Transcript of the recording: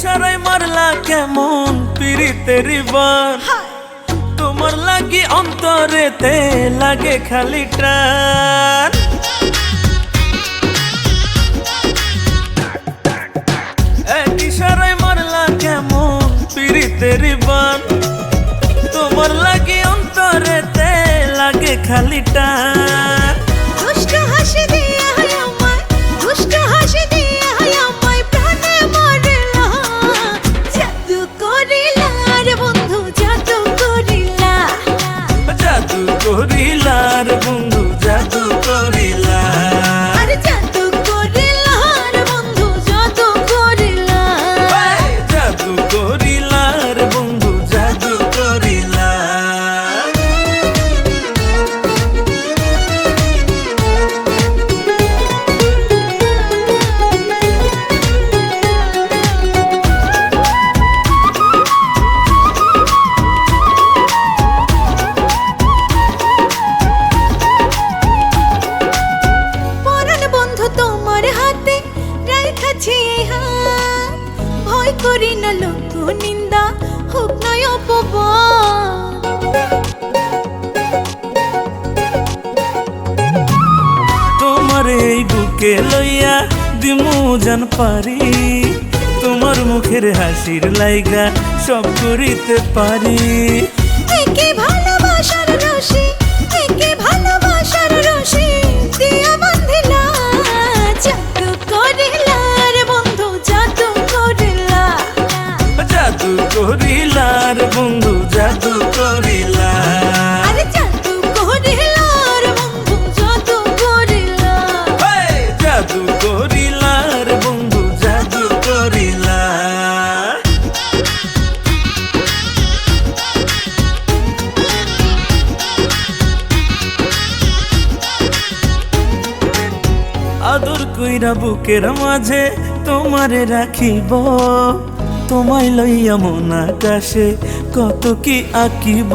ইশারায় মারলা কেমন পিরিতের বান তোমার লাগি অন্তরেতে লাগে খালি টান। ইশারায় মারলা কেমন পিরিতের বান তোমার লাগি অন্তরেতে লাগে খালি টান। এই হাত। ভয় করি না লোক নিন্দা হোক নয় অপবাদ। তোমার এই বুকে লইয়া দিমু জান পারি। তোমার মুখের হাসির লাইগা সব করিতে পারি। ভালোবাসার রশি আদর কইরা বুকের মাঝে তোমারে রাখিব তোমায় লইয়া মন আকাশে কত কি আঁকিব।